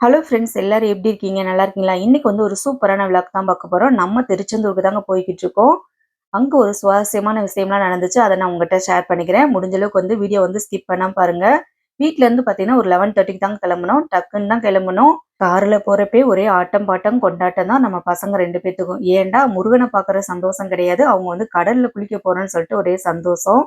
Hello friends எல்லாரும் எப்படி இருக்கீங்க? நல்லா இருக்கீங்களா? இன்னைக்கு வந்து ஒரு சூப்பரான விளாக் தான் பார்க்க போறோம். நம்ம திருச்செந்தூருக்கு தாங்க போய்கிட்டு இருக்கோம். அங்க ஒரு சுவாரஸ்யமான விஷயம்லாம் நடந்துச்சு. அதை நான் உங்ககிட்ட ஷேர் பண்ணிக்கிறேன். முடிஞ்ச அளவுக்கு வந்து வீடியோ வந்து ஸ்கிப் பண்ணா பாருங்க. வீட்ல இருந்து பாத்தீங்கன்னா ஒரு லெவன் தேர்ட்டிக்கு தான் கிளம்பணும் டக்குன்னு தான் கிளம்பணும் கார்ல போறப்பே ஒரே ஆட்டம் பாட்டம் கொண்டாட்டம் தான். நம்ம பசங்க ரெண்டு பேத்துக்கும். ஏன்டா முருகனை பாக்குற சந்தோஷம் கிடையாது. அவங்க வந்து கடல்ல குளிக்க போறோம்னு சொல்லிட்டு ஒரே சந்தோஷம்.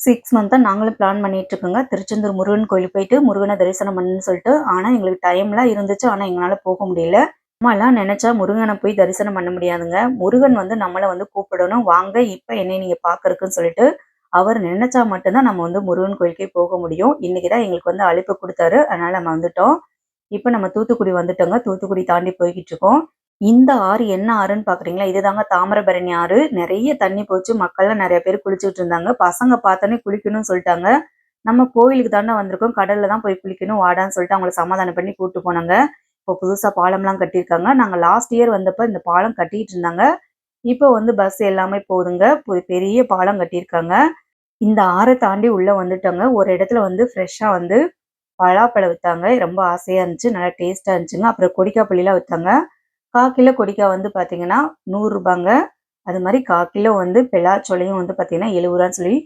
சிக்ஸ் மந்த்தாக நாங்களும் பிளான் பண்ணிட்டு இருக்கோங்க திருச்செந்தூர் முருகன் கோயில் போயிட்டு முருகனை தரிசனம் பண்ணுன்னு சொல்லிட்டு ஆனால் எங்களுக்கு டைம்லாம் இருந்துச்சு. ஆனால் எங்களால் போக முடியல. நம்மலாம் நினைச்சா முருகனை போய் தரிசனம் பண்ண முடியாதுங்க. முருகன் வந்து நம்மளை வந்து கூப்பிடணும். வாங்க இப்போ என்னை நீங்கள் பார்க்கறக்குன்னு சொல்லிட்டு அவர் நினைச்சா மட்டும்தான் நம்ம வந்து முருகன் கோயிலுக்கே போக முடியும். இன்னைக்கு தான் எங்களுக்கு வந்து அழைப்பு கொடுத்தாரு. அதனால நம்ம வந்துட்டோம். இப்போ நம்ம தூத்துக்குடி வந்துட்டோங்க. தூத்துக்குடி தாண்டி போய்கிட்டு இருக்கோம். இந்த ஆறு என்ன ஆறுன்னு பாக்குறீங்களா? இதுதாங்க தாமிரபரணி ஆறு. நிறைய தண்ணி போச்சு. மக்கள்லாம் நிறைய பேர் குளிச்சுட்டு இருந்தாங்க. பசங்க பார்த்தோன்னே குளிக்கணும்னு சொல்லிட்டாங்க. நம்ம கோயிலுக்கு தானே வந்திருக்கோம். கடல்ல தான் போய் குளிக்கணும் வாடான்னு சொல்லிட்டு அவங்கள சமாதானம் பண்ணி கூட்டு போனாங்க. இப்போ புதுசா பாலம்லாம் கட்டியிருக்காங்க. நாங்க லாஸ்ட் இயர் வந்தப்ப இந்த பாலம் கட்டிட்டு இருந்தாங்க. இப்போ வந்து பஸ் எல்லாமே போகுதுங்க பெரிய பாலம் கட்டியிருக்காங்க. இந்த ஆறை தாண்டி உள்ள வந்துட்டோங்க. ஒரு இடத்துல வந்து ஃப்ரெஷ்ஷா வந்து பலாப்பழம் வித்தாங்க. ரொம்ப ஆசையா இருந்துச்சு. நல்லா டேஸ்டா இருந்துச்சுங்க. அப்புறம் கொடிக்காப்பள்ளிலாம் வித்தாங்க. கால் கிலோ கொடிக்காய் வந்து பார்த்தீங்கன்னா நூறுரூபாங்க அது மாதிரி கால் கிலோ வந்து பெலாச்சொலையும் வந்து பார்த்தீங்கன்னா எழுபது ரூபான்னு சொல்லி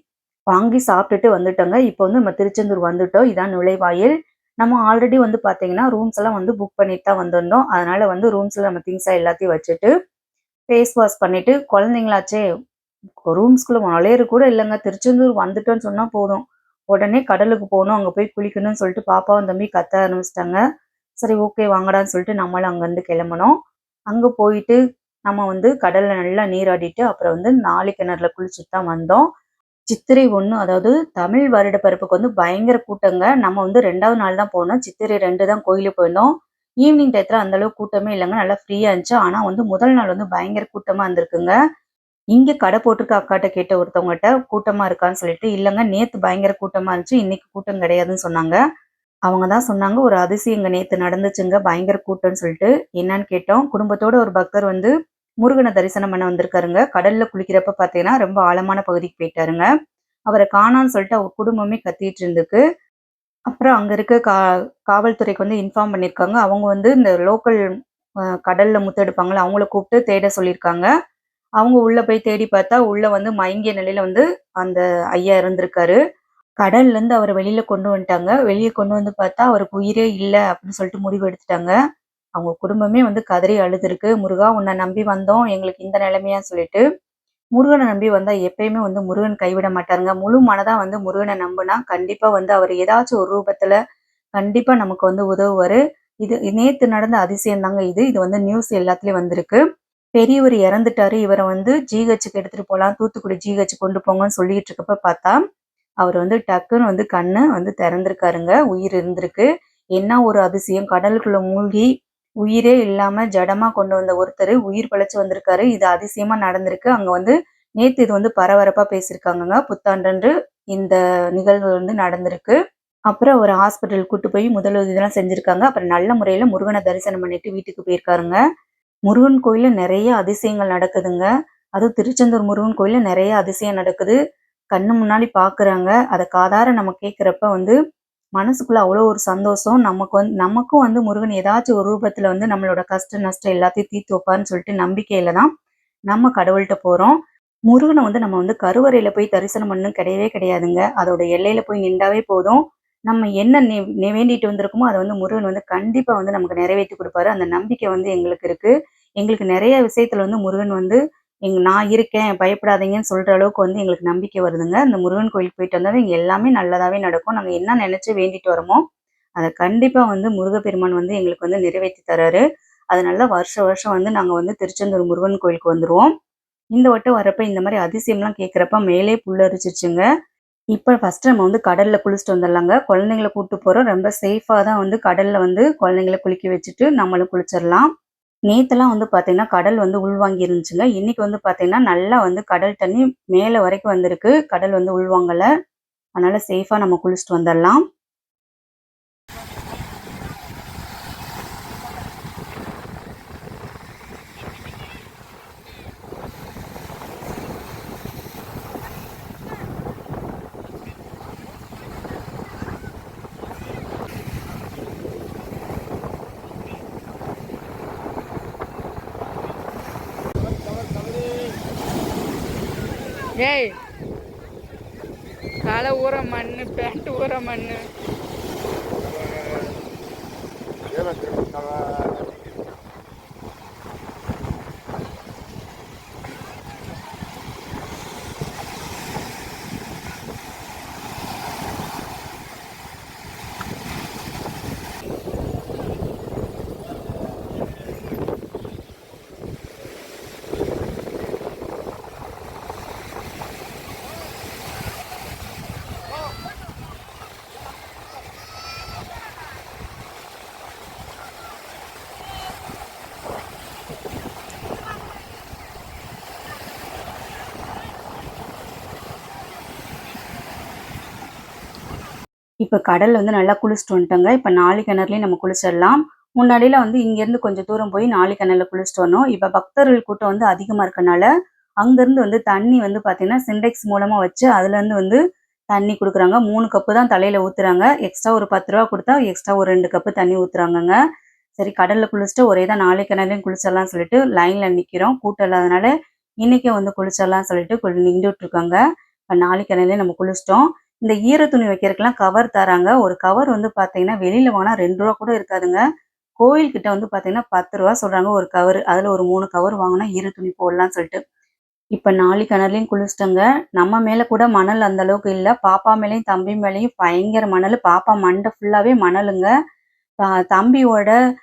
வாங்கி சாப்பிட்டுட்டு வந்துட்டோங்க. இப்போ வந்து நம்ம திருச்செந்தூர் வந்துட்டோம். இதான் நுழைவாயில். நம்ம ஆல்ரெடி வந்து பார்த்தீங்கன்னா ரூம்ஸ் எல்லாம் வந்து புக் பண்ணிட்டு தான் வந்திருந்தோம். அதனால வந்து ரூம்ஸில் நம்ம திங்ஸாக எல்லாத்தையும் வச்சுட்டு ஃபேஸ் வாஷ் பண்ணிட்டு குழந்தைங்களாச்சே ரூம்ஸ்குள்ளே நுழையிற கூட இல்லைங்க. திருச்செந்தூர் வந்துட்டோன்னு சொன்னால் போதும். உடனே கடலுக்கு போகணும் அங்கே போய் குளிக்கணும்னு சொல்லிட்டு பாப்பாவும் தம்பி கத்த ஆரம்பிச்சிட்டாங்க. சரி ஓகே வாங்கடான்னு சொல்லிட்டு நம்மளும் அங்கேருந்து கிளம்பணும் அங்கே போயிட்டு நம்ம வந்து கடல்ல நல்லா நீராடிட்டு அப்புறம் வந்து நாலு கிணறுல குளிச்சுட்டு தான் வந்தோம். சித்திரை ஒன்று அதாவது தமிழ் வருட பிறப்புக்கு வந்து பயங்கர கூட்டங்க. நம்ம வந்து ரெண்டாவது நாள் தான் போனோம். சித்திரை ரெண்டு தான் கோயிலுக்கு போயிருந்தோம். ஈவினிங் டயத்தில் அந்த அளவுக்கு கூட்டமே இல்லைங்க. நல்லா ஃப்ரீயா இருந்துச்சு. ஆனா வந்து முதல் நாள் வந்து பயங்கர கூட்டமா இருந்திருக்குங்க. இங்கே கடை போட்டிருக்க அக்காட்ட கேட்ட ஒருத்தவங்ககிட்ட கூட்டமா இருக்கான்னு சொல்லிட்டு இல்லைங்க நேற்று பயங்கர கூட்டமா இருந்துச்சு. இன்னைக்கு கூட்டம் கிடையாதுன்னு சொன்னாங்க. அவங்க தான் சொன்னாங்க ஒரு அதிசயம் இங்கே நேற்று நடந்துச்சுங்க பயங்கர கூட்டம்னு சொல்லிட்டு. என்னன்னு கேட்டோம். குடும்பத்தோட ஒரு பக்தர் வந்து முருகனை தரிசனம் பண்ண வந்திருக்காருங்க. கடல்ல குளிக்கிறப்ப பார்த்தீங்கன்னா ரொம்ப ஆழமான பகுதிக்கு போயிட்டாருங்க. அவரை காணான்னு சொல்லிட்டு அவர் குடும்பமே கத்திட்டு இருந்துக்கு அப்புறம் அங்கே இருக்க கா காவல்துறைக்கு வந்து இன்ஃபார்ம் பண்ணியிருக்காங்க. அவங்க வந்து இந்த லோக்கல் கடல்ல முத்தெடுப்பாங்களே அவங்கள கூப்பிட்டு தேட சொல்லியிருக்காங்க. அவங்க உள்ள போய் தேடி பார்த்தா உள்ள வந்து மயங்கிய நிலையில வந்து அந்த ஐயா இருந்திருக்காரு கடல்லேருந்து அவரை வெளியில் கொண்டு வந்துட்டாங்க. வெளியே கொண்டு வந்து பார்த்தா அவருக்கு உயிரே இல்லை அப்படின்னு சொல்லிட்டு முடிவு எடுத்துட்டாங்க. அவங்க குடும்பமே வந்து கதறி அழுதுருக்கு. முருகா உன்னை நம்பி வந்தோம். எங்களுக்கு இந்த நிலைமையா சொல்லிட்டு முருகனை நம்பி வந்தால் எப்பயுமே வந்து முருகன் கைவிட மாட்டாருங்க. முழு மனதாக வந்து முருகனை நம்புனா கண்டிப்பாக வந்து அவர் ஏதாச்சும் ஒரு ரூபத்தில் கண்டிப்பாக நமக்கு வந்து உதவுவார். இது நேற்று நடந்த அதிசயம் தாங்க இது. இது வந்து நியூஸ் எல்லாத்துலேயும் வந்திருக்கு. பெரியவர் இறந்துட்டாரு. இவரை வந்து ஜிஹெச்சுக்கு எடுத்துகிட்டு போகலாம் தூத்துக்குடி ஜிஹெச் கொண்டு போங்கன்னு சொல்லிட்டு இருக்கப்ப பார்த்தா அவர் வந்து டக்குன்னு வந்து கண்ணு வந்து திறந்திருக்காருங்க. உயிர் இருந்திருக்கு. என்ன ஒரு அதிசயம். கடலுக்குள்ள மூழ்கி உயிரே இல்லாம ஜடமா கொண்டு வந்த ஒருத்தர் உயிர் பழைச்சு வந்திருக்காரு. இது அதிசயமா நடந்திருக்கு. அங்க வந்து நேத்து இது வந்து பரபரப்பா பேசியிருக்காங்கங்க. புத்தாண்டன்று இந்த நிகழ்வு வந்து நடந்திருக்கு. அப்புறம் ஒரு ஹாஸ்பிட்டல் கூட்டு போய் முதலுதவி இதெல்லாம் செஞ்சிருக்காங்க. அப்புறம் நல்ல முறையில முருகனை தரிசனம் பண்ணிட்டு வீட்டுக்கு போயிருக்காருங்க. முருகன் கோயில்ல நிறைய அதிசயங்கள் நடக்குதுங்க. அதுவும் திருச்செந்தூர் முருகன் கோயில்ல நிறைய அதிசயம் நடக்குது. கண்ணு முன்னாடி பாக்குறாங்க. அதை காதார நம்ம கேட்குறப்ப வந்து மனசுக்குள்ள அவ்வளோ ஒரு சந்தோஷம். நமக்கு வந்து நமக்கும் வந்து முருகன் ஏதாச்சும் ஒரு ரூபத்துல வந்து நம்மளோட கஷ்ட நஷ்டம் எல்லாத்தையும் தீர்த்து வைப்பான்னு சொல்லிட்டு நம்பிக்கையில தான் நம்ம கடவுள்கிட்ட போறோம். முருகனை வந்து நம்ம வந்து கருவறையில போய் தரிசனம் பண்ணணும் கிடையவே கிடையாதுங்க. அதோட எல்லையில போய் நின்றாவே போதும். நம்ம என்ன நே வேண்டிட்டு வந்திருக்கோமோ அதை வந்து முருகன் வந்து கண்டிப்பா வந்து நமக்கு நிறைவேற்றி கொடுப்பாரு. அந்த நம்பிக்கை வந்து எங்களுக்கு இருக்கு. எங்களுக்கு நிறைய விஷயத்துல வந்து முருகன் வந்து எங் நான் இருக்கேன் பயப்படாதீங்கன்னு சொல்ற அளவுக்கு வந்து எங்களுக்கு நம்பிக்கை வருதுங்க. இந்த முருகன் கோயிலுக்கு போயிட்டு வந்தாலும் இங்கே எல்லாமே நல்லதாவே நடக்கும். நாங்கள் என்ன நினைச்சு வேண்டிட்டு வரோமோ அதை கண்டிப்பாக வந்து முருகப்பெருமான் வந்து எங்களுக்கு வந்து நிறைவேற்றி தராரு. அதனால வருஷ வருஷம் வந்து நாங்கள் வந்து திருச்செந்தூர் முருகன் கோயிலுக்கு வந்துருவோம். இந்த வட்டம் வரப்ப இந்த மாதிரி அதிசயம்லாம் கேட்குறப்ப மேலே புல்லரிச்சிருச்சுங்க இப்போ ஃபர்ஸ்ட் நம்ம வந்து கடலில் குளிச்சுட்டு வந்துடலாங்க குழந்தைங்களை கூப்பிட்டு போகிறோம் ரொம்ப சேஃபாக தான் வந்து கடலில் வந்து குழந்தைங்களை குளிக்க வச்சுட்டு நம்மளும் குளிச்சிடலாம் நேத்தெல்லாம் வந்து பாத்தீங்கன்னா கடல் வந்து உள்வாங்கி இருந்துச்சுங்க. இன்னைக்கு வந்து பாத்தீங்கன்னா நல்லா வந்து கடல் தண்ணி மேல வரைக்கும் வந்திருக்கு. கடல் வந்து உள்வாங்கல. அதனால சேஃபா நம்ம குளிச்சுட்டு வந்துடலாம் காலை ஊற மண்ணு பேண்ட் ஊற மண்ணு இப்போ கடல் வந்து நல்லா குளிச்சுட்டு வந்துட்டோங்க. இப்போ நாலு கிணறுலையும் நம்ம குளிச்சிடலாம். முன்னாடியில வந்து இங்கேருந்து கொஞ்சம் தூரம் போய் நாலு கிணறுல குளிச்சுட்டு வரணும் இப்போ பக்தர்கள் கூட்டம் வந்து அதிகமாக இருக்கனால அங்கேருந்து வந்து தண்ணி வந்து பார்த்தீங்கன்னா சிண்டெக்ஸ் மூலமாக வச்சு அதுலேருந்து வந்து தண்ணி கொடுக்குறாங்க. மூணு கப்பு தான் தலையில் ஊற்றுறாங்க எக்ஸ்ட்ரா ஒரு பத்து ரூபா கொடுத்தா எக்ஸ்ட்ரா ஒரு ரெண்டு கப்பு தண்ணி ஊற்றுறாங்கங்க சரி கடலில் குளிச்சுட்டு ஒரே தான் நாலு கிணறுலையும் குளிச்சிடலாம் சொல்லிட்டு லைனில் நிற்கிறோம் கூட்டம் இல்லாதனால இன்றைக்கே வந்து குளிச்சிடலாம் சொல்லிட்டு கொஞ்சம் நின்றுட்டு இருக்காங்க. இப்போ நாளைக்கு கிணறுலையும் நம்ம குளிச்சிட்டோம். இந்த ஈர துணி வைக்கிறதுக்கெல்லாம் கவர் தராங்க. ஒரு கவர் வந்து பார்த்தீங்கன்னா வெளியில வாங்கினா ரெண்டு ரூபா கூட இருக்காதுங்க. கோயில் கிட்ட வந்து பார்த்தீங்கன்னா பத்து ரூபா சொல்றாங்க ஒரு கவர் அதுல ஒரு மூணு கவர் வாங்கினா ஈர துணி போடலாம்னு சொல்லிட்டு. இப்போ நாலு கிணறுலையும் குளிச்சிட்டோங்க. நம்ம மேல கூட மணல் அந்த அளவுக்கு இல்லை. பாப்பா மேலேயும் தம்பி மேலேயும் பயங்கர மணல். பாப்பா மண்டை ஃபுல்லாவே மணலுங்க. பா- தம்பியோட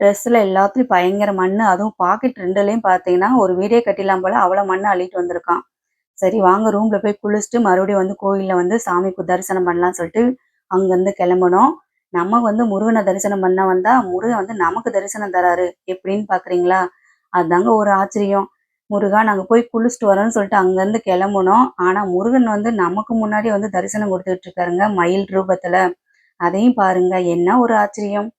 ட்ரெஸ்ஸில் எல்லாத்துலயும் பயங்கர மண் அதுவும் பாக்கெட் ரெண்டுலேயும் பார்த்தீங்கன்னா ஒரு வீடே கட்டிலாம் போல. அவ்வளோ மண்ணை அள்ளிட்டு வந்திருக்கான். சரி வாங்க ரூம்ல போய் குளிச்சுட்டு மறுபடியும் வந்து கோயிலில் வந்து சாமிக்கு தரிசனம் பண்ணலாம்னு சொல்லிட்டு அங்கேருந்து கிளம்பணும் நம்ம வந்து முருகனை தரிசனம் பண்ண வந்தா முருகன் வந்து நமக்கு தரிசனம் தராரு. எப்படின்னு பாக்குறீங்களா? அதுதாங்க ஒரு ஆச்சரியம். முருகா நாங்கள் போய் குளிச்சுட்டு வரோம்னு சொல்லிட்டு அங்கேருந்து கிளம்பணும் ஆனால் முருகன் வந்து நமக்கு முன்னாடி வந்து தரிசனம் கொடுத்துட்டு இருக்காருங்க மயில் ரூபத்தில். அதையும் பாருங்க என்ன ஒரு ஆச்சரியம்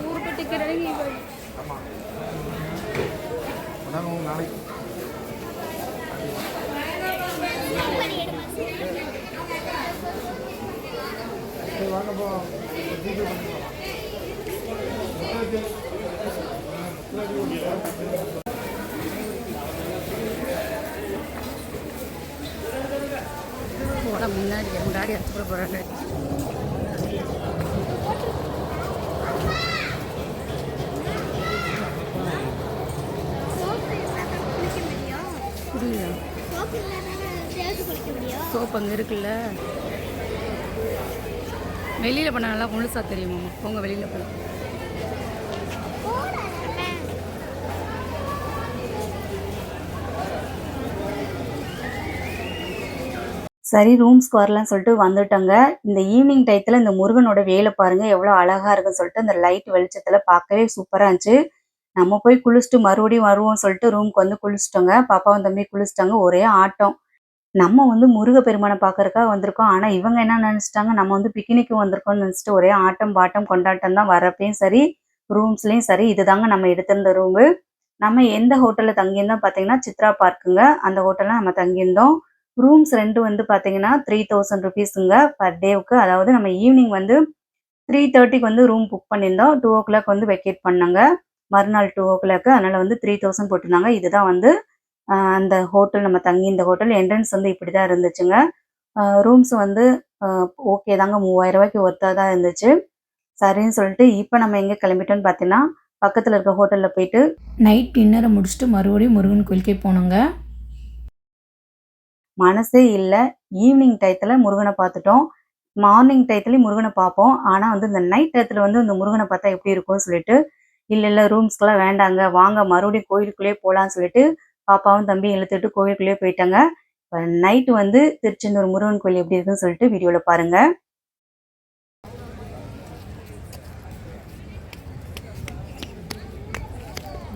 ஊருக்கு டிக்கெட் எடுங்க நாளைக்கு சரி வாங்க போ ஜிபே பண்ணிக்கலாம் போட முன்னாடி முன்னாடி எடுத்துட போறாங்க. புரியல. சோப்பு அங்கே இருக்குல்ல. வெளியில் பண்ண நல்லா முழுசா தெரியுமாம்மா? போங்க வெளியில் போகலாம் சரி ரூம்ஸ்க்கு வரலாம்னு சொல்லிட்டு வந்துட்டோங்க. இந்த ஈவினிங் டயத்தில் இந்த முருகனோட வேலை பாருங்க எவ்வளவு அழகா இருக்குன்னு சொல்லிட்டு அந்த லைட் வெளிச்சத்துல பார்க்கவே சூப்பரா இருந்துச்சு. நம்ம போய் குளிச்சுட்டு மறுபடியும் வருவோம்னு சொல்லிட்டு ரூம்க்கு வந்து குளிச்சுட்டோங்க. பாப்பாவும் தம்பி குளிச்சிட்டாங்க ஒரே ஆட்டம். நம்ம வந்து முருக பெருமானை பார்க்கறக்காக வந்திருக்கோம். ஆனா இவங்க என்ன நினச்சிட்டாங்க நம்ம வந்து பிக்னிக்கு வந்திருக்கோம்னு நினச்சிட்டு ஒரே ஆட்டம் பாட்டம் கொண்டாட்டம் தான் வர்றப்பையும் சரி ரூம்ஸ்லேயும் சரி இதுதாங்க நம்ம எடுத்திருந்த ரூமு நம்ம எந்த ஹோட்டல்ல தங்கியிருந்தோம் பார்த்தீங்கன்னா சித்ரா பார்க்குங்க அந்த ஹோட்டல்ல நம்ம தங்கியிருந்தோம். ரூம்ஸ் ரெண்டு வந்து பார்த்தீங்கன்னா த்ரீ தௌசண்ட் ருபீஸுங்க பர் டேவுக்கு அதாவது நம்ம ஈவினிங் வந்து த்ரீ தேர்ட்டிக்கு வந்து ரூம் புக் பண்ணியிருந்தோம். டூ ஓ கிளாக் வந்து வெக்கேட் பண்ணாங்க. மறுநாள் டூ ஓ கிளாக்கு அதனால் வந்து த்ரீ தௌசண்ட் போட்டிருந்தாங்க. இதுதான் வந்து அந்த ஹோட்டல் நம்ம தங்கி இந்த ஹோட்டல் என்ட்ரன்ஸ் வந்து இப்படி தான் இருந்துச்சுங்க ரூம்ஸ் வந்து ஓகே தாங்க. மூவாயிரம் ரூபாய்க்கு ஒர்த்தாக தான் இருந்துச்சு. சரின்னு சொல்லிட்டு இப்போ நம்ம எங்கே கிளம்பிட்டோம்னு பார்த்தீங்கன்னா பக்கத்தில் இருக்க ஹோட்டலில் போயிட்டு நைட் டின்னரை முடிச்சுட்டு மறுபடியும் முருகன் கோயிலுக்கே போனோங்க. மனசே இல்லை. ஈவினிங் டயத்தில் முருகனை பார்த்துட்டோம். மார்னிங் டயத்துலேயும் முருகனை பார்ப்போம். ஆனால் வந்து இந்த நைட் டயத்தில் வந்து இந்த முருகனை பார்த்தா எப்படி இருக்கும்னு சொல்லிட்டு இல்லை இல்லை ரூம்ஸ்க்கெல்லாம் வேண்டாங்க. வாங்க மறுபடியும் கோயிலுக்குள்ளேயே போகலான்னு சொல்லிட்டு பாப்பாவும் தம்பி இழுத்துட்டு கோயிலுக்குள்ளேயே போயிட்டாங்க. நைட்டு வந்து திருச்செந்தூர் முருகன் கோயில் எப்படி இருக்குன்னு சொல்லிட்டு வீடியோவில் பாருங்கள்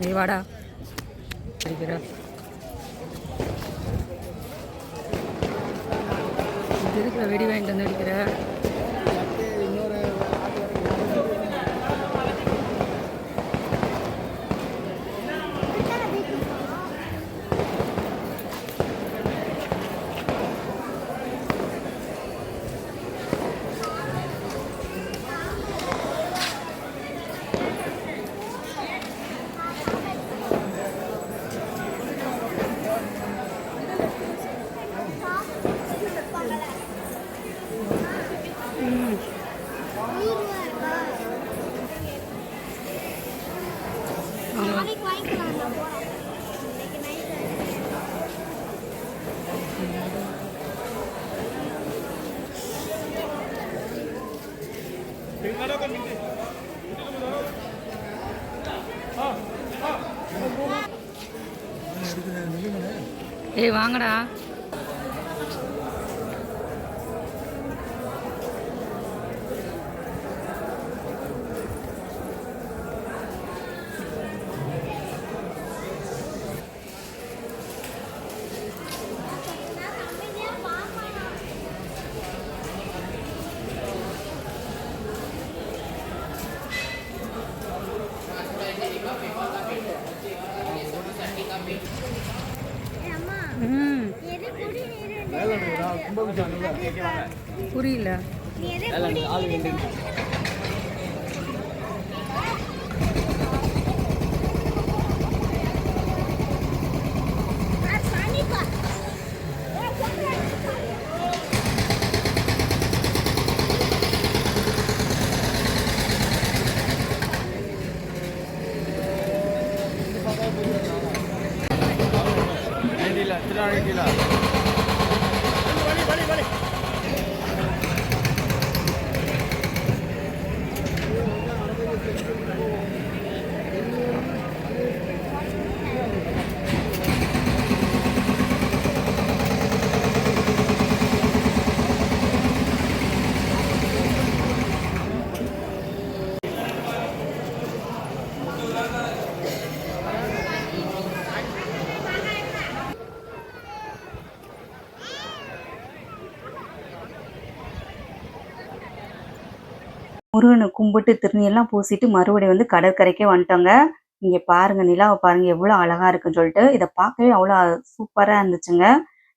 நீ வாடா. வெடி வாங்கிட்டு வந்து அடிக்கிற வாங்கடா. புரியல. முருகனை கும்பிட்டு திருநீர்லாம் பூசிட்டு மறுபடியும் வந்து கடற்கரைக்கே வந்துட்டோங்க. இங்க பாருங்க நிலாவை பாருங்க எவ்வளோ அழகா இருக்குன்னு சொல்லிட்டு இதை பார்க்கவே அவ்வளோ சூப்பரா இருந்துச்சுங்க.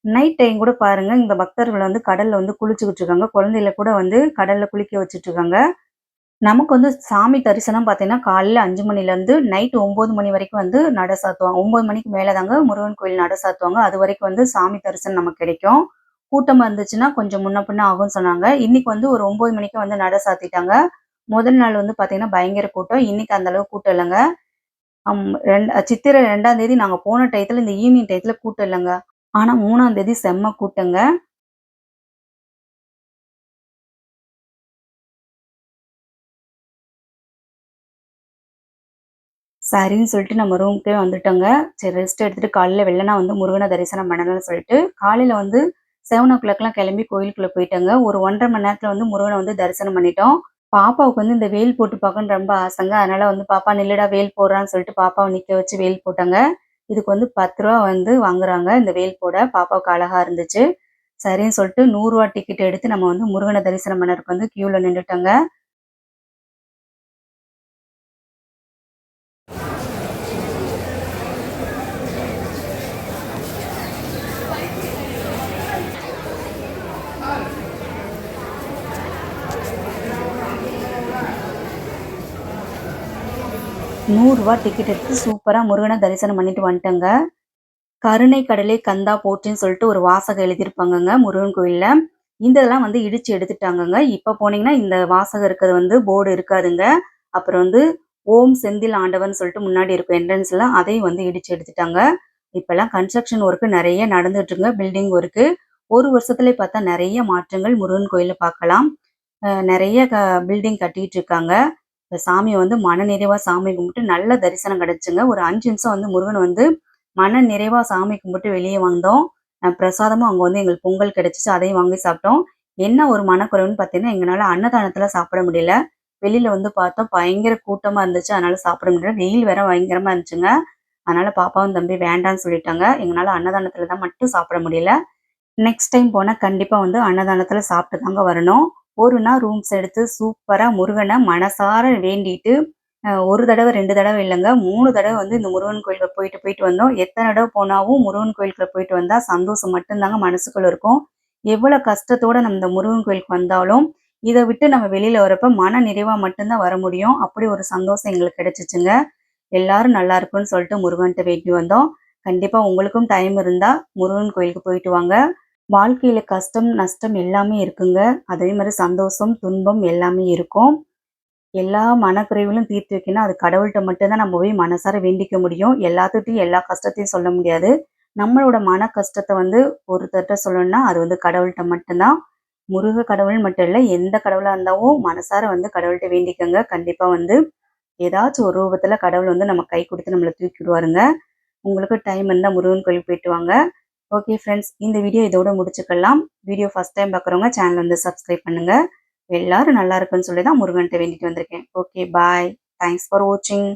நைட் டைம் கூட பாருங்க இந்த பக்தர்கள் வந்து கடல்ல வந்து குளிச்சுக்கிட்டு இருக்காங்க. குழந்தையில கூட வந்து கடல்ல குளிக்க வச்சுட்டு இருக்காங்க. நமக்கு வந்து சாமி தரிசனம் பார்த்தீங்கன்னா காலையில அஞ்சு மணிலேருந்து நைட்டு ஒம்பது மணி வரைக்கும் வந்து நட சாத்துவாங்க. ஒம்பது மணிக்கு மேலே தாங்க முருகன் கோயில் நட சாத்துவாங்க. அது வரைக்கும் வந்து சாமி தரிசனம் நமக்கு கிடைக்கும். கூட்டமாக இருந்துச்சுன்னா கொஞ்சம் முன்ன பின்ன ஆகும்னு சொன்னாங்க. இன்னைக்கு வந்து ஒரு ஒம்பது மணிக்கு வந்து நட சாத்திட்டாங்க. முதல் நாள் வந்து பார்த்தீங்கன்னா பயங்கர கூட்டம். இன்னைக்கு அந்த அளவு கூட்டம் இல்லைங்க. ரெண்டு சித்திரை ரெண்டாம் தேதி நாங்கள் போன டயத்தில் இந்த ஈவினிங் டயத்தில் கூட்டம் இல்லைங்க. ஆனால் மூணாம் தேதி செம்ம கூட்டங்க. சரின்னு சொல்லிட்டு நம்ம ரூமுக்கே வந்துட்டோங்க. சரி ரெஸ்ட் எடுத்துட்டு காலையில் வெள்ளனா வந்து முருகனை தரிசனம் பண்ணலாம்னு சொல்லிட்டு காலையில் வந்து செவன் ஓ கிளாக்லாம் கிளம்பி கோயிலுக்குள்ளே போயிட்டாங்க. ஒரு ஒன்றரை மணி நேரத்தில் வந்து முருகனை வந்து தரிசனம் பண்ணிட்டோம். பாப்பாவுக்கு வந்து இந்த வேல் போட்டு பார்க்கணும்னு ரொம்ப ஆசைங்க. அதனால வந்து பாப்பா நில்லடா வேல் போடுறான்னு சொல்லிட்டு பாப்பாவை நிற்க வச்சு வேல் போட்டாங்க. இதுக்கு வந்து பத்து ரூபா வந்து வாங்குறாங்க இந்த வேல் போட. பாப்பாவுக்கு அழகா இருந்துச்சு. சரின்னு சொல்லிட்டு நூறுரூவா டிக்கெட் எடுத்து நம்ம வந்து முருகனை தரிசனம் பண்ணறதுக்கு வந்து கியூவில் நின்றுட்டாங்க நூறுரூவா டிக்கெட் எடுத்து சூப்பராக முருகனை தரிசனம் பண்ணிட்டு வந்துட்டேங்க. கருணை கடலே கந்தா போற்றின்னு சொல்லிட்டு ஒரு வாசகம் எழுதியிருப்பாங்கங்க முருகன் கோயிலில். இந்த இதெல்லாம் வந்து இடிச்சு எடுத்துட்டாங்கங்க. இப்போ போனீங்கன்னா இந்த வாசகம் இருக்கிறது வந்து போர்டு இருக்காதுங்க. அப்புறம் வந்து ஓம் செந்தில் ஆண்டவன் சொல்லிட்டு முன்னாடி இருக்கும் என்ட்ரன்ஸ்ல அதையும் வந்து இடிச்சு எடுத்துட்டாங்க. இப்பெல்லாம் கன்ஸ்ட்ரக்ஷன் ஒர்க்கு நிறைய நடந்துட்டு பில்டிங் ஒர்க்கு ஒரு வருஷத்துல பார்த்தா நிறைய மாற்றங்கள் முருகன் கோயிலில் பார்க்கலாம். நிறைய க பில்டிங் கட்டிட்டு இருக்காங்க. இந்த சாமியை வந்து மன நிறைவா சாமி கும்பிட்டு நல்ல தரிசனம் கிடைச்சுங்க. ஒரு அஞ்சு நிமிஷம் வந்து முருகன் வந்து மன நிறைவா சாமி கும்பிட்டு வெளியே வந்தோம். பிரசாதமும் அங்கே வந்து எங்களுக்கு பொங்கல் கிடைச்சிச்சு. அதையும் வாங்கி சாப்பிட்டோம். என்ன ஒரு மனக்குறைவுன்னு பார்த்தீங்கன்னா எங்களால் அன்னதானத்தில் சாப்பிட முடியல. வெளியில வந்து பார்த்தோம் பயங்கர கூட்டமா இருந்துச்சு. அதனால சாப்பிட முடியல. வெயில் வேற பயங்கரமா இருந்துச்சுங்க. அதனால பாப்பாவும் தம்பி வேண்டாம்னு சொல்லிட்டாங்க. எங்களால அன்னதானத்துல தான் மட்டும் சாப்பிட முடியல. நெக்ஸ்ட் டைம் போனா கண்டிப்பா வந்து அன்னதானத்துல சாப்பிட்டு தாங்க வரணும். ஒரு நாள் ரூம்ஸ் எடுத்து சூப்பராக முருகனை மனசார வேண்டிட்டு ஒரு தடவை ரெண்டு தடவை இல்லைங்க மூணு தடவை வந்து இந்த முருகன் கோயிலுக்கு போயிட்டு போயிட்டு வந்தோம். எத்தனை தடவை போனாவும் முருகன் கோயிலுக்கு போயிட்டு வந்தால் சந்தோஷம் மட்டும்தாங்க மனசுக்குள்ள இருக்கும். எவ்வளோ கஷ்டத்தோட நம்ம இந்த முருகன் கோயிலுக்கு வந்தாலும் இதை விட்டு நம்ம வெளியில் வரப்ப மன நிறைவாக மட்டும்தான் வர முடியும். அப்படி ஒரு சந்தோஷம் எங்களுக்கு கிடைச்சிச்சுங்க. எல்லாரும் நல்லா இருக்கும்னு சொல்லிட்டு முருகன்கிட்ட வேண்டி வந்தோம். கண்டிப்பாக உங்களுக்கும் டைம் இருந்தால் முருகன் கோயிலுக்கு போயிட்டு வாங்க. வாழ்க்கையில் கஷ்டம் நஷ்டம் எல்லாமே இருக்குங்க. அதே மாதிரி சந்தோஷம் துன்பம் எல்லாமே இருக்கும். எல்லா மனக்குறைவிலும் தீர்த்து வைக்கணும் அது கடவுள்கிட்ட மட்டும்தான் நம்ம போய் மனசார வேண்டிக்க முடியும். எல்லாத்துட்டையும் எல்லா கஷ்டத்தையும் சொல்ல முடியாது. நம்மளோட மன கஷ்டத்தை வந்து ஒருத்தர்கிட்ட சொல்லணும்னா அது வந்து கடவுள்கிட்ட மட்டும்தான். முருக கடவுள் மட்டும் இல்லை எந்த கடவுளாக இருந்தாலும் மனசார வந்து கடவுள்கிட்ட வேண்டிக்கங்க. கண்டிப்பாக வந்து ஏதாச்சும் ஒரு ரூபத்தில் கடவுள் வந்து நம்ம கை கொடுத்து நம்மளை தூக்கி விடுவாருங்க உங்களுக்கு டைம் இருந்தால் முருகன் கோயில் போயிட்டு வாங்க. ஓகே ஃப்ரெண்ட்ஸ் இந்த வீடியோ இதோட முடிச்சுக்கலாம். வீடியோ ஃபஸ்ட் டைம் பார்க்குறவங்க சேனல் வந்து சப்ஸ்கிரைப் பண்ணுங்க. எல்லாரும் நல்லா இருக்குன்னு சொல்லி தான் முருகன்கிட்ட வேண்டிட்டு வந்திருக்கேன். ஓகே பாய் தேங்க்ஸ் ஃபார் வாட்சிங்